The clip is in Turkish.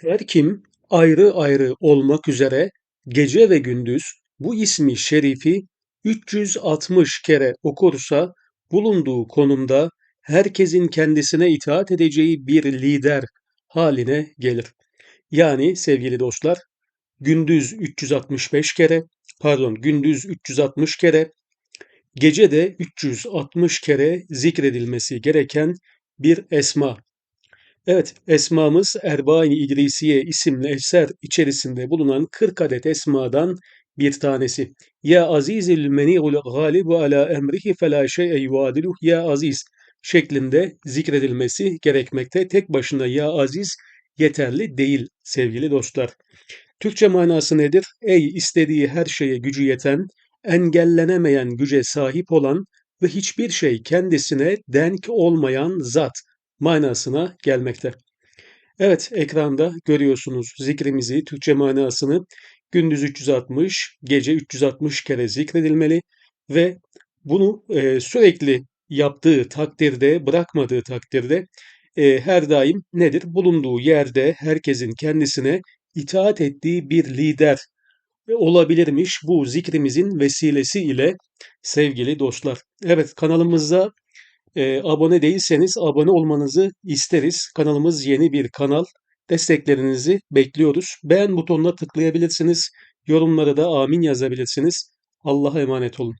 Her kim ayrı ayrı olmak üzere gece ve gündüz bu ismi şerifi 360 kere okursa bulunduğu konumda herkesin kendisine itaat edeceği bir lider haline gelir. Yani sevgili dostlar, gündüz 365 kere, pardon gündüz 360 kere, gece de 360 kere zikredilmesi gereken bir esma. Evet, esmamız Erbain-i İdrisiye isimli eser içerisinde bulunan 40 adet esmadan bir tanesi. Ya azizil meni'ul galibu ala emrihi fela şey'e yuvadiluh ya aziz şeklinde zikredilmesi gerekmekte. Tek başına ya aziz yeterli değil sevgili dostlar. Türkçe manası nedir? Ey istediği her şeye gücü yeten, engellenemeyen güce sahip olan ve hiçbir şey kendisine denk olmayan zat manasına gelmekte. Evet, ekranda görüyorsunuz zikrimizi, Türkçe manasını gündüz 360, gece 360 kere zikredilmeli ve bunu e, sürekli yaptığı takdirde, bırakmadığı takdirde e, her daim nedir? Bulunduğu yerde herkesin kendisine itaat ettiği bir lider olabilirmiş bu zikrimizin vesilesi ile sevgili dostlar. Evet kanalımızda e, abone değilseniz abone olmanızı isteriz. Kanalımız yeni bir kanal. Desteklerinizi bekliyoruz. Beğen butonuna tıklayabilirsiniz. Yorumlara da amin yazabilirsiniz. Allah'a emanet olun.